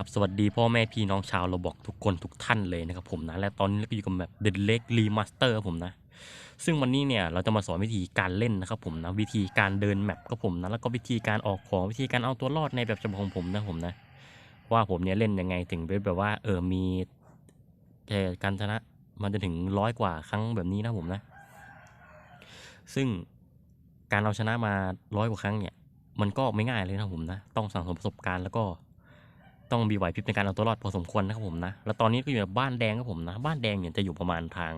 ครับสวัสดีพ่อแม่พี่น้องชาวโราบอกทุกคนทุกท่านเลยนะครับผมนะและตอนนี้เราก็อยู่กับแบบ The Lake Remaster ครับผมนะ ซึ่งวันนี้เนี่ยเราจะมาสอนวิธีการเล่นนะครับผมนะวิธีการเดินแมปครับผมนะแล้วก็วิธีการออกของวิธีการเอาตัวรอดในแบบฉบับของผมนะผมนะ ว่าผมเนี่ยเล่นยังไงถึงเป็นแบบว่าเออมีแค่การชนะมันจะถึงร้อยกว่าครั้งแบบนี้นะผมนะ ซึ่งการเอาชนะมาร้อยกว่าครั้งเนี่ย มันก็ไม่ง่ายเลยนะผมนะ ต้องสั่งสมประสบการณ์แล้วก็ ต้องมีไหวพริบในการเอาตัวรอดพอสมควรนะครับผมนะ แล้วตอนนี้ก็อยู่ในบ้านแดงครับผมนะ บ้านแดงเนี่ยจะอยู่ประมาณทาง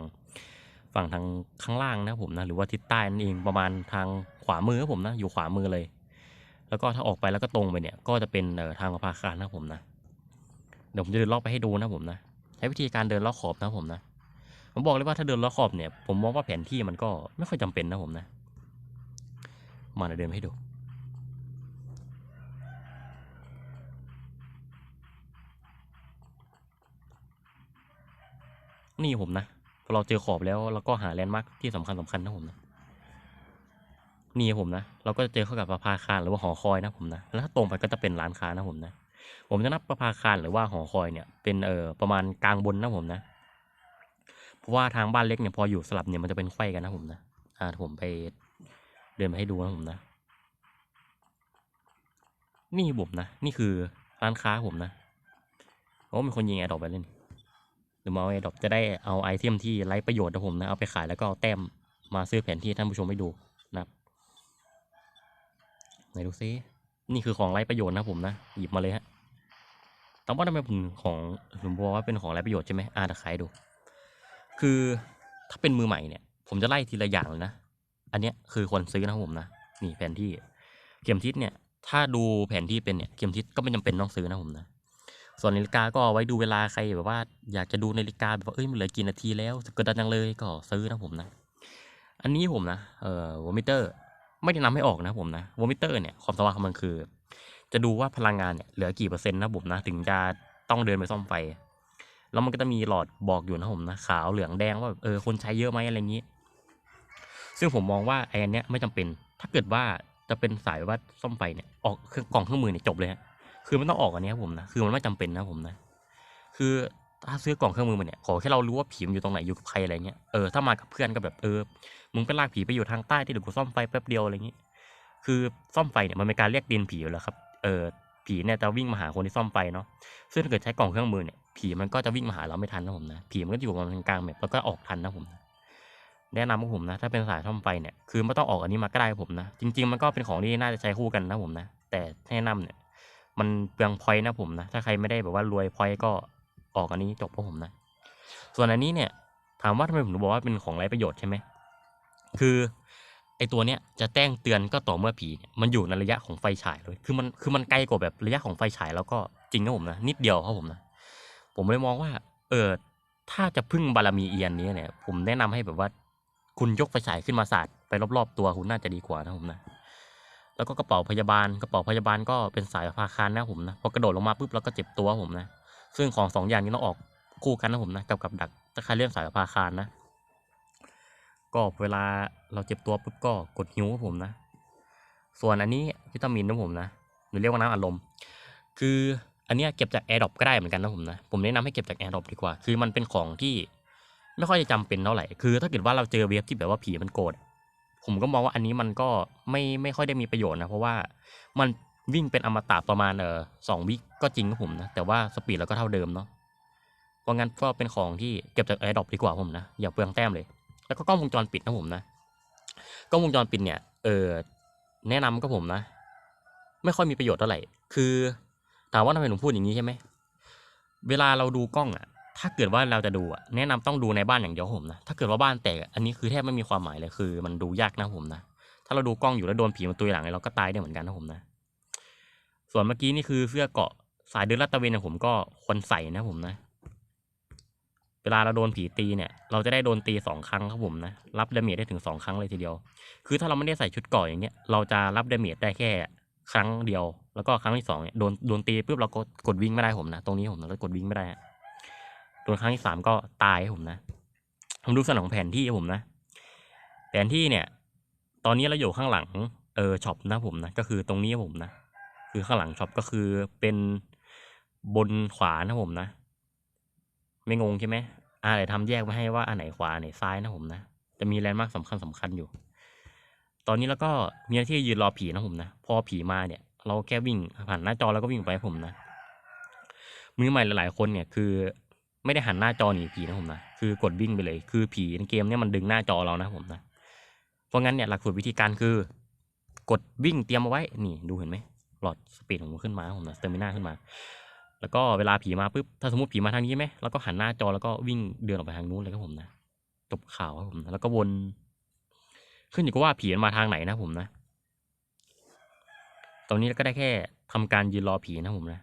ฝั่งทางข้างล่างนะครับผมนะ หรือว่าทิศใต้นั่นเองประมาณทางขวามือครับผมนะ อยู่ขวามือเลย แล้วก็ถ้าออกไปแล้วก็ตรงไปเนี่ย ก็จะเป็นทางประภาคารนะครับผมนะ เดี๋ยวผมจะเดินรอบไปให้ดูนะผมนะ ใช้วิธีการเดินรอบขอบนะผมนะ ผมบอกเลยว่าถ้าเดินรอบขอบเนี่ย ผมมองว่าแผนที่มันก็ไม่ค่อยจำเป็นนะผมนะ มาเดินให้ดู นี่ผมนะพอเราเจอขอบแล้วเราก็หาแลนด์มาร์คที่สำคัญสำคัญนะผมนะนี่ผมนะเราก็จะเจอเข้ากับประภาคารหรือว่าหอคอยนะผมนะแล้วถ้าตรงไปก็จะเป็นร้านค้านะผมนะผมจะนับประภาคารหรือว่าหอคอยเนี่ยเป็นเอ่อประมาณกลางบนนะผมนะเพราะว่าทางบ้านเล็กเนี่ยพออยู่สลับเนี่ยมันจะเป็นไขว้กันนะผมนะอ่าผมไปเดินไปให้ดูนะผมนะ นี่ผมนะ นี่คือร้านค้าผมนะโอ้มีคนยิงแอร์ดอปไปเล่น หรือมาเอาแอร์ดอปจะได้เอาไอเทมที่ไร้ประโยชน์นะผมนะเอาไปขายแล้วก็เอาแต้มมาซื้อแผนที่ท่านผู้ชมไปดูนะครับไหนดูซินี่คือของไร้ประโยชน์นะผมนะหยิบมาเลยฮะแต่ว่าทำไมผมของผมบอกว่าเป็นของไร้ประโยชน์ใช่ไหมอ่าตะขายดู คือถ้าเป็นมือใหม่เนี่ย ผมจะไล่ทีละอย่างเลยนะ อันเนี้ยคือควรซื้อนะผมนะนี่แผนที่เข็มทิศเนี่ย ถ้าดูแผนที่เป็นเนี่ยเข็มทิศก็ไม่จำเป็นต้องซื้อนะผมนะ ส่วนนาฬิกาก็เอาไว้ดูเวลาใครแบบว่า อยากจะดูนาฬิกาแบบว่าเอ้ยมันเหลือกี่นาทีแล้วกดดันจังเลยก็ซื้อนะผมนะ อันนี้ผมนะเอ่อวอมิเตอร์ไม่ได้นำให้ออกนะผมนะวอมิเตอร์เนี่ยความสามารถของมันคือ จะดูว่าพลังงานเนี่ยเหลือกี่เปอร์เซ็นต์นะผมนะ ถึงจะต้องเดินไปซ่อมไฟ แล้วมันก็จะมีหลอดบอกอยู่นะผมนะขาวเหลืองแดงว่าแบบเออคนใช้เยอะไหมอะไรอย่างนี้ ซึ่งผมมองว่าไอ้อันเนี้ยไม่จำเป็น ถ้าเกิดว่าจะเป็นสายว่าซ่อมไฟเนี่ยออกเครื่องกล่องเครื่องมือเนี่ยจบเลยฮะ คือมันต้องออกอันนี้ครับผมนะคือมันไม่จำเป็นนะผมนะ คือถ้าซื้อกล่องเครื่องมือมาเนี่ยขอแค่เรารู้ว่าผีมันอยู่ตรงไหนอยู่กับใครอะไรเงี้ยเออถ้ามากับเพื่อนก็แบบเออมึงไปลากผีไปอยู่ทางใต้ที่เดี๋ยวกูซ่อมไฟแป๊บเดียวอะไรเงี้ยคือซ่อมไฟเนี่ยมันเป็นการเรียกดินผีอยู่แล้วครับเออผีเนี่ยจะวิ่งมาหาคนที่ซ่อมไฟเนาะซึ่งถ้าเกิดใช้กล่องเครื่องมือเนี่ยผีมันก็จะวิ่งมาหาเราไม่ทันนะผมนะผีมันก็อยู่ประมาณกลางแบบแล้วก็ออกทันนะผมนะแนะนำพวกผมนะถ้าเป็นสายซ่อมไฟเนี่ยคือไม่ต้องออกอันนี้มาก็ได้ผมนะ จริง ๆ มันก็เป็นของที่น่าจะใช้คู่กันนะผมนะ แต่แนะนำเนี่ย มันเปลืองพอยต์นะผมนะ ถ้าใครไม่ได้แบบว่ารวยพอยต์ก็ออกอันนี้จบพวกผมนะ ส่วนอันนี้เนี่ยถามว่าทำไมผมถึงบอกว่าเป็นของไร้ประโยชน์ใช่ไหม คือไอตัวเนี้ยจะแจ้งเตือนก็ต่อเมื่อผีเนี่ยมันอยู่ในระยะของไฟฉายเลย คือมันคือมันไกลกว่าแบบระยะของไฟฉายแล้วก็จริงครับผมนะนิดเดียวครับผมนะ ผมเลยมองว่าเออถ้าจะพึ่งบารมีเอียนนี้เนี่ย ผมแนะนำให้แบบว่า คุณยกไฟฉายขึ้นมาสาดไปรอบๆตัวคุณน่าจะดีกว่านะผมนะ แล้วก็กระเป๋าพยาบาลกระเป๋าพยาบาลก็เป็นสายพาคารนะผมนะพอกระโดดลงมาปุ๊บเราก็เจ็บตัวผมนะ ซึ่งของสองอย่างนี้ต้องออกคู่กันนะผมนะกับกับดักถ้าใครเล่นสายพาคารนะ ก็เวลาเราเจ็บตัวปุ๊บก็กดหิวผมนะ ส่วนอันนี้วิตามินนะผมนะหรือเรียกว่าน้ำอารมณ์คืออันเนี้ยเก็บจากแอร์ดรอปก็ได้เหมือนกันนะผมนะผมแนะนำให้เก็บจากแอร์ดรอปดีกว่า คือมันเป็นของที่ไม่ค่อยจะจำเป็นเท่าไหร่ คือถ้าเกิดว่าเราเจอเวฟที่แบบว่าผีมันโกรธ ผมก็มองว่าอันนี้มันก็ไม่ไม่ค่อยได้มีประโยชน์นะ เพราะว่ามันวิ่งเป็นอมตะประมาณเออสองวิก็จริงครับผมนะ แต่ว่าสปีดเราก็เท่าเดิมเนาะเพราะงั้นก็เป็นของที่เก็บจากแอร์ดรอปดีกว่าผมนะ อย่าเปลืองแต้มเลย แล้วก็กล้องวงจรปิดนะผมนะกล้องวงจรปิดเนี่ยเออแนะนำก็ผมนะ ไม่ค่อยมีประโยชน์เท่าไหร่คือ ถามว่าทำไมผมพูดอย่างนี้ใช่ไหมเวลาเราดูกล้องอะ ถ้าเกิดว่าเราจะดูอะแนะนำต้องดูในบ้านอย่างเดียวผมนะถ้าเกิดว่าบ้านแตกอันนี้คือแทบไม่มีความหมายเลยคือ มันดูยากนะผมนะถ้าเราดูกล้องอยู่แล้วโดนผีมันตุยหลังเราก็ตายได้เหมือนกันนะผมนะ ส่วนเมื่อกี้นี่คือเสื้อเกาะสายเดินลาดตะเวนของผมก็ควรใส่นะผมนะ เวลาเราโดนผีตีเนี่ย เราจะได้โดนตีสองครั้งครับผมนะรับดาเมจได้ถึงสองครั้งเลยทีเดียว คือถ้าเราไม่ได้ใส่ชุดเกาะอย่างเงี้ยเราจะรับดาเมจได้แค่ครั้งเดียว แล้วก็ครั้งที่สองเนี่ยโดนโดนตีปุ๊บเราก็กดวิ่งไม่ได้ผมนะตรงนี้ผมเรากดวิ่งไม่ได้ นครั้งที่สามก็ตายผมนะผมดูสนองแผนที่ผมนะ แผนที่เนี่ย ตอนนี้เราอยู่ข้างหลังเออช็อปนะผมนะก็คือตรงนี้ผมนะคือข้างหลังช็อปก็คือเป็นบนขวานะผมนะ ไม่งงใช่ไหมอ่าเดี๋ยวทำแยกไว้ให้ว่าอันไหนขวาอันไหนซ้ายนะผมนะจะมีแลนด์มาร์คสำคัญสำคัญอยู่ ตอนนี้แล้วก็มีหน้าที่ยืนรอผีนะผมนะพอผีมาเนี่ย เราแค่วิ่งผ่านหน้าจอแล้วก็วิ่งไปผมนะมือใหม่หลายๆคนเนี่ยคือ ไม่ได้หันหน้าจอหนีผีนะผมนะคือกดวิ่งไปเลย คือผีในเกมเนี่ยมันดึงหน้าจอเรานะผมนะเพราะงั้นเนี่ยหลักสูตรวิธีการคือ กดวิ่งเตรียมเอาไว้นี่ดูเห็นไหมหลอดสปีดของผมขึ้นมาผมนะสเตอร์มินาขึ้นมา แล้วก็เวลาผีมาปุ๊บถ้าสมมติผีมาทางนี้ไหมแล้วก็หันหน้าจอแล้วก็วิ่งเดินออกไปทางนู้นเลยครับผมนะจบข่าวครับผมนะแล้วก็วนขึ้นอยู่กับว่าผีมันมาทางไหนนะผมนะ ตอนนี้ก็ได้แค่ทำการยืนรอผีนะผมนะ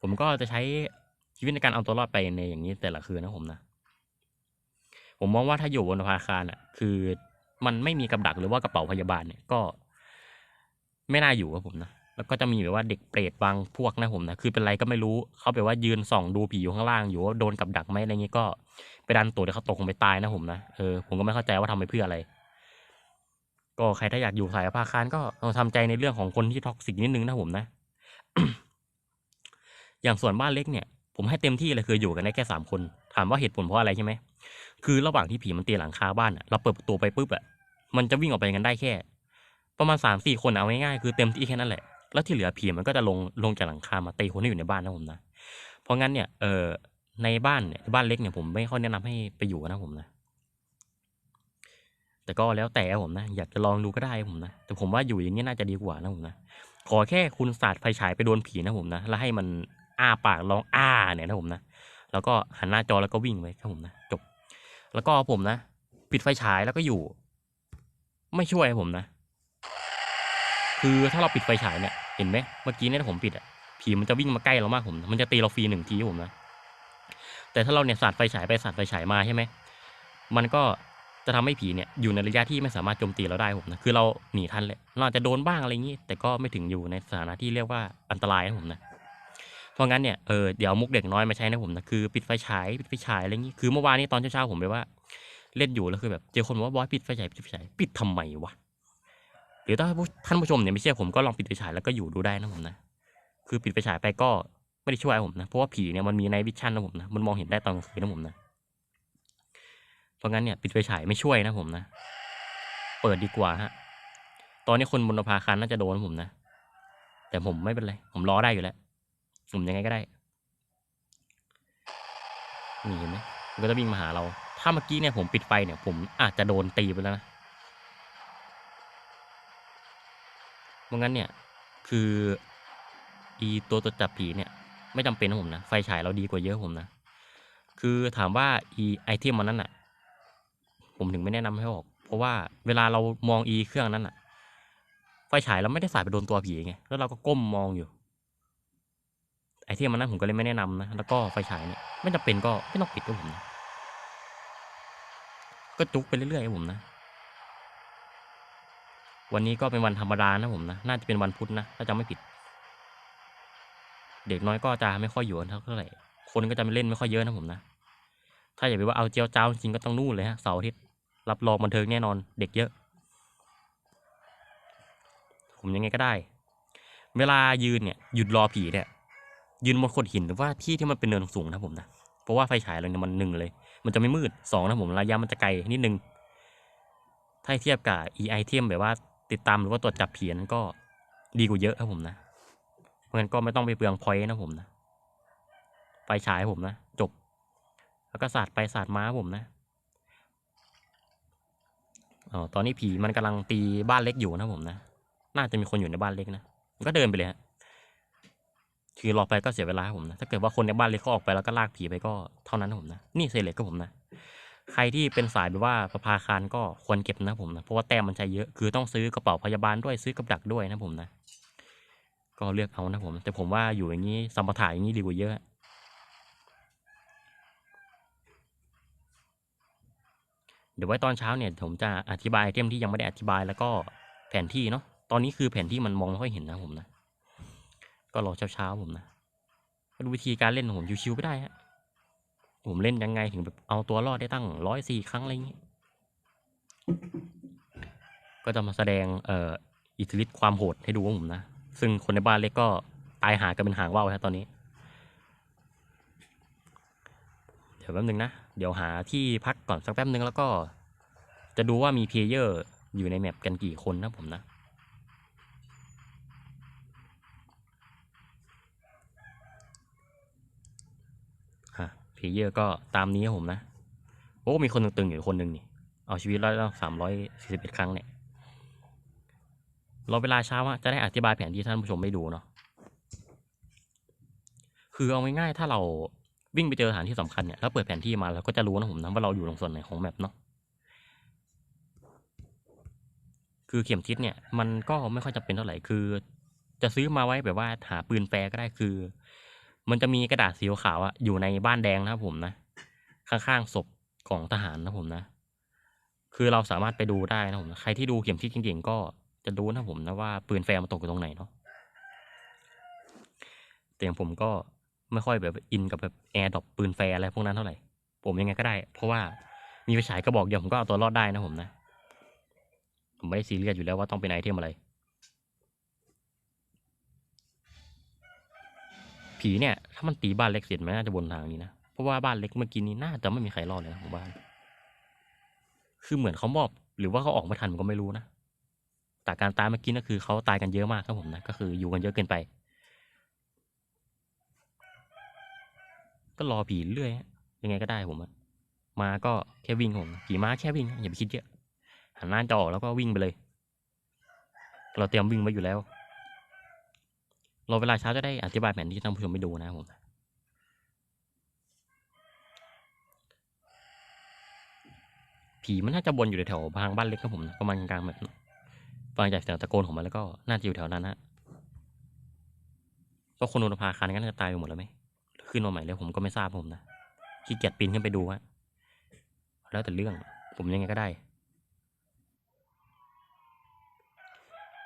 ผมก็จะใช้ ชีวิตในการเอาตัวรอดไปในอย่างนี้แต่ละคืนนะผมนะ ผมมองว่าถ้าอยู่บนอาคารอะ คือมันไม่มีกับดักหรือว่ากระเป๋าพยาบาลเนี่ยก็ ไม่น่าอยู่ครับผมนะแล้วก็จะมีแบบว่าเด็กเปรตบางพวกนะผมนะคือเป็นไรก็ไม่รู้เขาแบบว่ายืนส่องดูผีอยู่ข้างล่างอยู่ว่าโดนกับดักไหมอะไรเงี้ยก็ไปดันตัวเดี๋ยวเขาตกลงไปตายนะผมนะเออผมก็ไม่เข้าใจว่าทำไปเพื่ออะไร ก็ใครถ้าอยากอยู่สายอาคารก็ต้องทำใจในเรื่องของคนที่ท็อกซิกนิดนึงนะผมนะ อย่างส่วนบ้านเล็กเนี่ย ผมให้เต็มที่เลยคืออยู่กันได้แค่สามคน ถามว่าเหตุผลเพราะอะไรใช่ไหมคือระหว่างที่ผีมันตีหลังคาบ้านอะเราเปิดประตูไปปุ๊บอะมันจะวิ่งออกไปกันได้แค่ ประมาณสามสี่คนเอาง่ายๆคือเต็มที่แค่นั้นแหละ แล้วที่เหลือผีมันก็จะลงลงจากหลังคามาตีคนที่อยู่ในบ้านนะผมนะ เพราะงั้นเนี่ยเออในบ้านเนี่ยบ้านเล็กเนี่ยผมไม่ค่อยแนะนำให้ไปอยู่นะผมนะ แต่ก็แล้วแต่ผมนะ อยากจะลองดูก็ได้ผมนะ แต่ผมว่าอยู่อย่างนี้น่าจะดีกว่านะผมนะ ขอแค่คุณสาดไฟฉายไปโดนผีนะผมนะ แล้วให้มัน อ้าปากร้องอ้าเนี่ยนะผมนะ แล้วก็หันหน้าจอแล้วก็วิ่งไปครับผมนะจบ แล้วก็ผมนะ ปิดไฟฉายแล้วก็อยู่ ไม่ช่วยผมนะ คือถ้าเราปิดไฟฉายเนี่ยเห็นไหมเมื่อกี้เนี่ยผมปิดอะผีมันจะวิ่งมาใกล้เรามากผมมันจะตีเราฟรีหนึ่งทีผมนะแต่ถ้าเราเนี่ยสาดไฟฉายไปสาดไฟฉายมาใช่ไหมมันก็จะทำให้ผีเนี่ยอยู่ในระยะที่ไม่สามารถโจมตีเราได้ผมนะคือเราหนีทันแหละเราจจะโดนบ้างอะไรอย่างนี้แต่ก็ไม่ถึงอยู่ในสถานะที่เรียกว่าอันตรายนะผมนะ เพราะงั้นเนี่ยเออเดี๋ยวมุกเด็กน้อยมาใช้นะผมนะคือปิดไฟฉายปิดไฟฉายอะไรอย่างนี้คือเมื่อวานนี้ตอนเช้าๆผมไปว่า เล่นอยู่แล้วคือแบบเจอคนบอกว่าบอยปิดไฟฉายปิดไฟฉายปิดทำไมวะหรือถ้าท่านผู้ชมเนี่ยไม่เชื่อผมก็ลองปิดไฟฉายแล้วก็อยู่ดูได้นะผมนะคือปิดไฟฉายไปก็ไม่ได้ช่วยผมนะเพราะว่าผีเนี่ยมันมีในวิชั่นนะผมนะมันมองเห็นได้ตอนกลางคืนนะผมนะเพราะงั้นเนี่ยปิดไฟฉายไม่ช่วยนะผมนะ เปิดดีกว่าฮะตอนนี้คนบนภาคารน่าจะโดนผมนะ แต่ผมไม่เป็นไร ผมรอได้อยู่แล้ว ผมยังไงก็ได้ นี่เห็นไหมมันก็จะวิ่งมาหาเรา ถ้าเมื่อกี้เนี่ยผมปิดไฟเนี่ย ผมอาจจะโดนตีไปแล้วนะเพราะงั้นเนี่ย คืออีตัวตัวจับผีเนี่ย ไม่จำเป็นนะผมนะ ไฟฉายเราดีกว่าเยอะผมนะ คือถามว่าอีไอเทมมันนั้นอะผมถึงไม่แนะนำให้ออก เพราะว่าเวลาเรามองอีเครื่องนั้นอะไฟฉายเราไม่ได้สายไปโดนตัวผีไง แล้วเราก็ก้มมองอยู่ ไอเทมมันนั้นผมก็เลยไม่แนะนำนะ แล้วก็ไฟฉายเนี่ยไม่จำเป็นก็ไม่ต้องปิดก็ผมนะก็จุกไปเรื่อยๆผมนะ วันนี้ก็เป็นวันธรรมดานะผมนะ น่าจะเป็นวันพุธนะ ถ้าจำไม่ผิด เด็กน้อยก็จะไม่ค่อยอยู่เท่าไหร่ คนก็จะไม่เล่นไม่ค่อยเยอะนะผมนะ ถ้าอยากไปว่าเอาเจียวเจ้าจริงก็ต้องนู่นเลยฮะ เสาร์อาทิตย์รับรองบันเทิงแน่นอน เด็กเยอะ ผมยังไงก็ได้ เวลายืนเนี่ย หยุดรอผีเนี่ย ยืนบนโขดหินหรือว่าที่ที่มันเป็นเนินสูงนะผมนะเพราะว่าไฟฉายเราเนี่ยมันหนึ่งเลย มันจะไม่มืดสองนะผมระยะมันจะไกลนิดนึงถ้าเทียบกับ e ไอเทมแบบว่าติดตามหรือว่าตรวจจับผีนั้นก็ดีกว่าเยอะครับผมนะเพราะงั้นก็ไม่ต้องไปเปลืองพอยต์นะผมนะไฟฉายผมนะจบ แล้วก็สาดไปสาดมาผมนะอ๋อตอนนี้ผีมันกำลังตีบ้านเล็กอยู่นะผมนะ น่าจะมีคนอยู่ในบ้านเล็กนะมันก็เดินไปเลยฮะ คือรอไปก็เสียเวลาครับผมนะ ถ้าเกิดว่าคนในบ้านเล็กเขาออกไปแล้วก็ลากผีไปก็เท่านั้นนะผมนะ นี่เซเลตก็ผมนะ ใครที่เป็นสายแบบว่าประภาคารก็ควรเก็บนะผมนะ เพราะว่าแต้มมันใช้เยอะ คือต้องซื้อกระเป๋าพยาบาลด้วยซื้อกับดักด้วยนะผมนะ ก็เลือกเอานะผม แต่ผมว่าอยู่อย่างนี้สัมปทานอย่างนี้ดีกว่าเยอะเดี๋ยวไว้ตอนเช้าเนี่ยผมจะอธิบายไอเทมที่ยังไม่ได้อธิบายแล้วก็แผนที่เนาะ ตอนนี้คือแผนที่มันมองไม่ค่อยเห็นนะผมนะ ก็รอเช้าๆผมนะก็ดูวิธีการเล่นของผมชิวๆไปได้ฮะผมเล่นยังไงถึงแบบเอาตัวรอดได้ตั้งร้อยสี่ครั้งอะไรอย่างนี้ ก็จะมาแสดงเอ่ออิทธิฤทธิ์ความโหดให้ดูว่าผมนะ ซึ่งคนในบ้านเล็กก็ตายหากันเป็นหางว่าวแล้วตอนนี้ เดี๋ยวแป๊บนึงนะ เดี๋ยวหาที่พักก่อนสักแป๊บนึงแล้วก็ จะดูว่ามีเพลเยอร์อยู่ในแมปกันกี่คนนะผมนะ ฮะ เพเยอร์ก็ตามนี้ผมนะ โอ้ มีคนตึงๆอยู่คนหนึ่งนี่ เอาชีวิตรอดแล้วสามร้อยสี่สิบเอ็ดครั้งเนี่ยรอเวลาเช้าจะได้อธิบายแผนที่ท่านผู้ชมไม่ดูเนาะคือเอาง่ายๆถ้าเราวิ่งไปเจอสถานที่สำคัญเนี่ยแล้วเปิดแผนที่มาเราก็จะรู้นะผมนะว่าเราอยู่ตรงส่วนไหนของแมปเนาะคือเข็มทิศเนี่ยมันก็ไม่ค่อยจำเป็นเท่าไหร่คือ จะซื้อมาไว้แบบว่าหาปืนแฟร์ก็ได้คือ มันจะมีกระดาษสีขาวอะอยู่ในบ้านแดงนะครับผมนะ ข้างๆศพของทหารนะผมนะ คือเราสามารถไปดูได้นะผมนะใครที่ดูเข็มทิศจริงๆ ก็จะรู้นะผมนะว่าปืนแฟร์มันตกอยู่ตรงไหนเนาะแต่อย่างผมก็ไม่ค่อยแบบอินกับแบบแอร์ดรอปปืนแฟร์อะไรพวกนั้นเท่าไหร่ ผมยังไงก็ได้ เพราะว่ามีไฟฉายกระบอกเดียวผมก็เอาตัวรอดได้นะผมนะ ผมไม่ได้ซีเรียสอยู่แล้วว่าต้องเป็นไอเทมอะไร ผีเนี่ยถ้ามันตีบ้านเล็กเสร็จมันน่าจะบนทางนี้นะ เพราะว่าบ้านเล็กเมื่อกี้นี้น่าจะไม่มีใครรอดเลยนะผมบ้าน คือเหมือนเขามอบ หรือว่าเขาออกไม่ทันผมก็ไม่รู้นะ แต่การตายเมื่อกี้นะคือเขาตายกันเยอะมากครับผมนะ ก็คืออยู่กันเยอะเกินไป ก็รอผีเรื่อยยังไงก็ได้ผมมาก็แค่วิ่งผมผีมาแค่วิ่งอย่าไปคิดเยอะหันหน้าจอแล้วก็วิ่งไปเลย เราเตรียมวิ่งไว้อยู่แล้ว รอเวลาเช้าจะได้อธิบายแผนที่ท่านผู้ชมไม่ดูนะครับผมผีมันน่าจะวนอยู่แถวๆทางบ้านเล็กครับผมประมาณกลางแบบฟังจากเสียงตะโกนของมันแล้วก็น่าจะอยู่แถวนั้นฮะก็คนอุณภาคารนั้นจะตายไปหมดแล้วไหมขึ้นมาใหม่แล้วผมก็ไม่ทราบผมนะขี้เกียจปีนขึ้นไปดูฮะแล้วแต่เรื่องผมยังไงก็ได้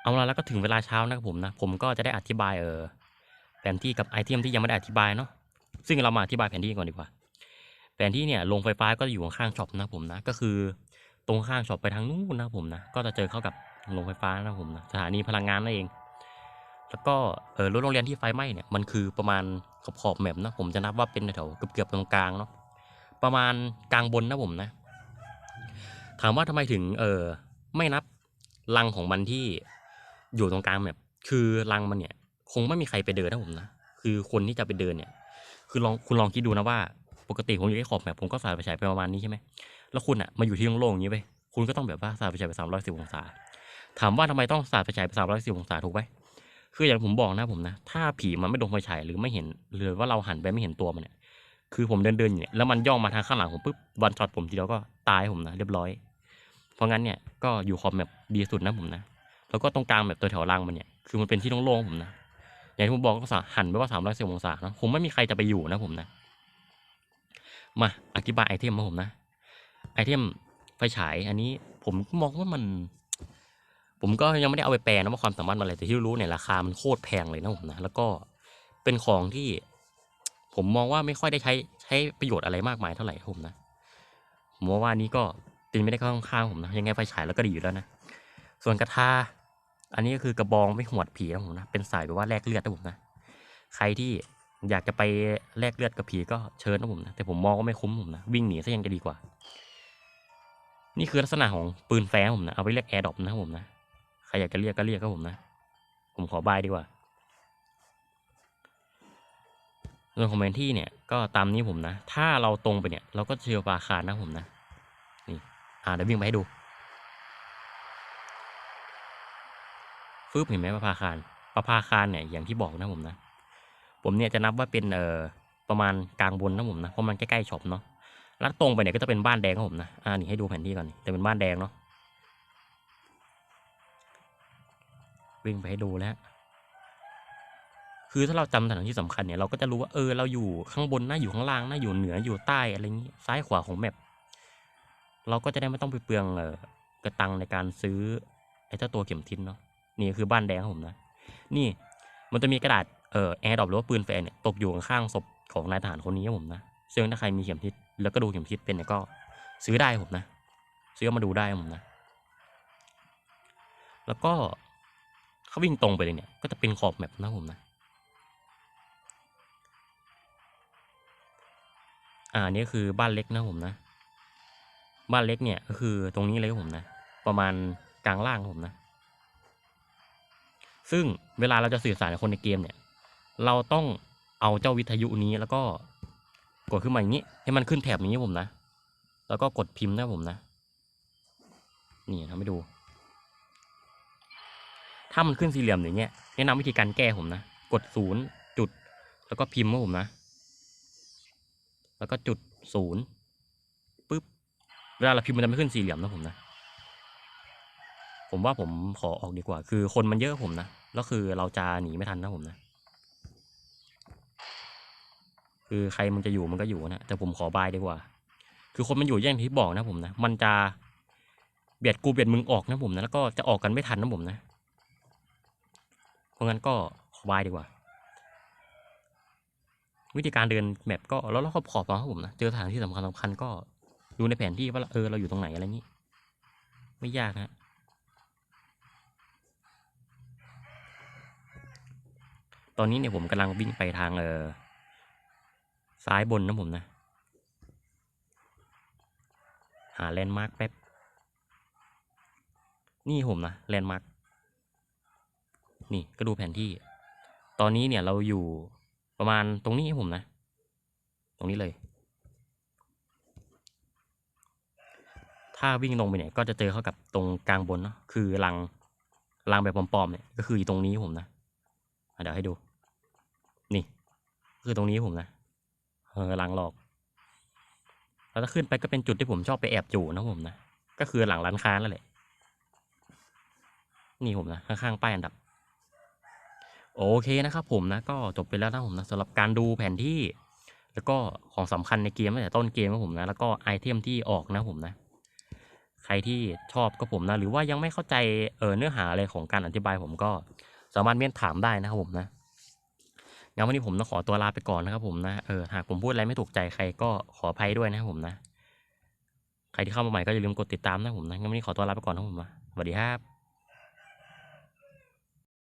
เอาละแล้วก็ถึงเวลาเช้านะครับผมนะ ผมก็จะได้อธิบายเออแผนที่กับไอเทมที่ยังไม่ได้อธิบายเนาะซึ่งเรามาอธิบายแผนที่ก่อนดีกว่า แผนที่เนี่ยโรงไฟฟ้าก็อยู่ข้างๆช็อปนะผมนะ ก็คือตรงข้างช็อปไปทางนู้นนะผมนะ ก็จะเจอเข้ากับโรงไฟฟ้านะผมนะสถานีพลังงานนั่นเอง แล้วก็เออรถโรงเรียนที่ไฟไหม้เนี่ยมันคือประมาณขอบขอบแมปนะผมจะนับว่าเป็นแถวเกือบๆตรงกลางเนาะประมาณกลางบนนะผมนะ ถามว่าทำไมถึงเออไม่นับรังของมันที่ อยู่ตรงกลางแมปคือรังมันเนี่ย คงไม่มีใครไปเดินนะผมนะคือคนที่จะไปเดินเนี่ย คือลองคุณลองคิดดูนะว่า ปกติผมอยู่ที่ขอบแมปผมก็สาดไฟฉายไปประมาณนี้ใช่ไหมแล้วคุณอะมาอยู่ที่โล่งๆอย่างนี้ไปคุณก็ต้องแบบว่าสาดไฟฉายไปสามร้อยสิบองศา ถามว่าทำไมต้องสาดไฟฉายไปสามร้อยสิบองศาถูกไหมคืออย่างผมบอกนะผมนะ ถ้าผีมันไม่โดนไฟฉายหรือไม่เห็นหรือว่าเราหันไปไม่เห็นตัวมันเนี่ยคือผมเดินเดินอยู่เนี่ยแล้วมันย่องมาทางข้างหลังผมปุ๊บวันช็อตผมทีเดียวก็ตายผมนะเรียบร้อย เพราะงั้นเนี่ยก็อยู่ขอบแมปดีสุดนะผมนะ แล้วก็ตรงกลางแบบตัวแถวล่างมันเนี่ยคือมันเป็นที่โล่งๆผมนะอย่างที่ผมบอกก็สาหันไปว่าสามร้อยสิบองศาเนะคงไม่มีใครจะไปอยู่นะผมนะมาอธิบายไอเทมมาผมนะไอเทมไฟฉายอันนี้ผมมองว่ามัน ผมก็ยังไม่ได้เอาไปแปลนะว่าความสามารถมันอะไรแต่ที่รู้เนี่ยราคามันโคตรแพงเลยนะผมนะแล้วก็เป็นของที่ผมมองว่าไม่ค่อยได้ใช้ใช้ประโยชน์อะไรมากมายเท่าไหร่ผมนะผมว่าว่านี้ก็ตีนไม่ได้ข้างๆผมนะยังไงไฟฉายแล้วก็ดีอยู่แล้วนะส่วนกระทา อันนี้ก็คือกระบองไม่หวดผีนะผมนะ เป็นสายแบบว่าแลกเลือดนะผมนะ ใครที่อยากจะไปแลกเลือดกับผีก็เชิญนะผมนะ แต่ผมมองว่าไม่คุ้มผมนะ วิ่งหนีซะยังจะดีกว่า นี่คือลักษณะของปืนแฟร์ผมนะ เอาไว้เรียกแอร์ดรอปนะผมนะ ใครอยากจะเรียกก็เรียกครับผมนะ ผมขอบายดีกว่าส่วนของแมนที่เนี่ยก็ตามนี้ผมนะ ถ้าเราตรงไปเนี่ย เราก็เจอปลาคารนะผมนะ นี่ อ่าเดี๋ยววิ่งไปให้ดู ฟืบเห็นไหมประภาคารประภาคารเนี่ยอย่างที่บอกนะผมนะ ผมเนี่ยจะนับว่าเป็นเอ่อประมาณกลางบนนะผมนะเพราะมันใกล้ๆช็อปเนาะล้วตรงไปเนี่ยก็จะเป็นบ้านแดงครับผมนะอ่านี่ให้ดูแผนที่ก่อนนี่แต่เป็นบ้านแดงเนาะวิ่งไปให้ดูแล้วคือถ้าเราจำสถานที่สำคัญเนี่ยเราก็จะรู้ว่าเออเราอยู่ข้างบนนะอยู่ข้างล่างนะอยู่เหนืออยู่ใต้อะไรอย่างงี้ซ้ายขวาของแมปเราก็จะได้ไม่ต้องไปเปลืองเออกระตังในการซื้อไอ้เจ้าตัวเข็มทิศเนาะ นี่คือบ้านแดงของผมนะ นี่มันจะมีกระดาษเอ่อแอร์ดอปหรือว่าปืนแฟนเนี่ยตกอยู่ข้างศพของนายทหารคนนี้ครัผมนะซึ่งถ้าใครมีเข็มทิศแล้วก็ดูเข็มทิศเป็นเนี่ยก็ซื้อได้ผมนะ ซื้อมาดูได้ผมนะ แล้วก็เขาวิ่งตรงไปเลยเนี่ย ก็จะเป็นขอบแมพนะผมนะ อ่านี่คือบ้านเล็กนะผมนะ บ้านเล็กเนี่ยก็คือตรงนี้เลยผมนะ ประมาณกลางล่างผมนะ ซึ่งเวลาเราจะสื่อสารกับคนในเกมเนี่ย เราต้องเอาเจ้าวิทยุนี้แล้วก็กดขึ้นมาอย่างนี้ ให้มันขึ้นแถบนี้ผมนะ แล้วก็กดพิมพ์นะผมนะ นี่ทำให้ดู ถ้ามันขึ้นสี่เหลี่ยมอย่างเงี้ยแนะนำวิธีการแก้ผมนะ กดศูนย์จุด แล้วก็พิมพ์ครับผมนะ แล้วก็จุดศูนย์ปึ๊บ เวลาเราพิมพ์มันจะไม่ขึ้นสี่เหลี่ยมนะผมนะ ผมว่าผมขอออกดีกว่า คือคนมันเยอะผมนะแล้วคือเราจะหนีไม่ทันนะผมนะ คือใครมันจะอยู่มันก็อยู่นะแต่ผมขอบายดีกว่า คือคนมันอยู่อย่างที่บอกนะผมนะมันจะเบียดกูเบียดมึงออกนะผมนะแล้วก็จะออกกันไม่ทันนะผมนะเพราะงั้นก็ขอบายดีกว่า วิธีการเดินแมปก็แล้วเราก็ขอบมาครับผมนะเจอสถานที่สำคัญสำคัญก็ดูในแผนที่ว่าเออเราอยู่ตรงไหนอะไรนี้ ไม่ยากนะ ตอนนี้เนี่ยผมกำลังวิ่งไปทางเออซ้ายบนนะผมนะ หาแลนด์มาร์คแป๊บ นี่ผมนะแลนด์มาร์คนี่ก็ดูแผนที่ ตอนนี้เนี่ยเราอยู่ประมาณตรงนี้ผมนะ ตรงนี้เลย ถ้าวิ่งลงไปเนี่ยก็จะเจอเข้ากับตรงกลางบนเนาะคือรังรังแบบปลอมๆเนี่ยก็คืออยู่ตรงนี้ผมนะะเดี๋ยวให้ดู นี่ คือตรงนี้ผมนะเออรังหลอกแล้วถ้าขึ้นไปก็เป็นจุดที่ผมชอบไปแอบจู่นะผมนะก็คือหลังร้านค้านั่นแหละนี่ผมนะข้างๆป้ายอันดับ โอเคนะครับ ผมนะก็จบไปแล้วนะผมนะสำหรับการดูแผนที่ แล้วก็ของสำคัญในเกมตั้งแต่ต้นเกมนะผมนะแล้วก็ไอเทมที่ออกนะผมนะ ใครที่ชอบก็ผมนะ หรือว่ายังไม่เข้าใจเออเนื้อหาอะไรของการอธิบายผมก็สามารถเม้นถามได้นะครับผมนะ งั้นวันนี้ผมต้องขอตัวลาไปก่อนนะครับผมนะเออหากผมพูดอะไรไม่ถูกใจใครก็ขออภัยด้วยนะครับผมนะ ใครที่เข้ามาใหม่ก็อย่าลืมกดติดตามนะผมนะงั้นวันนี้ขอตัวลาไปก่อนนะผมนะสวัสดีครับ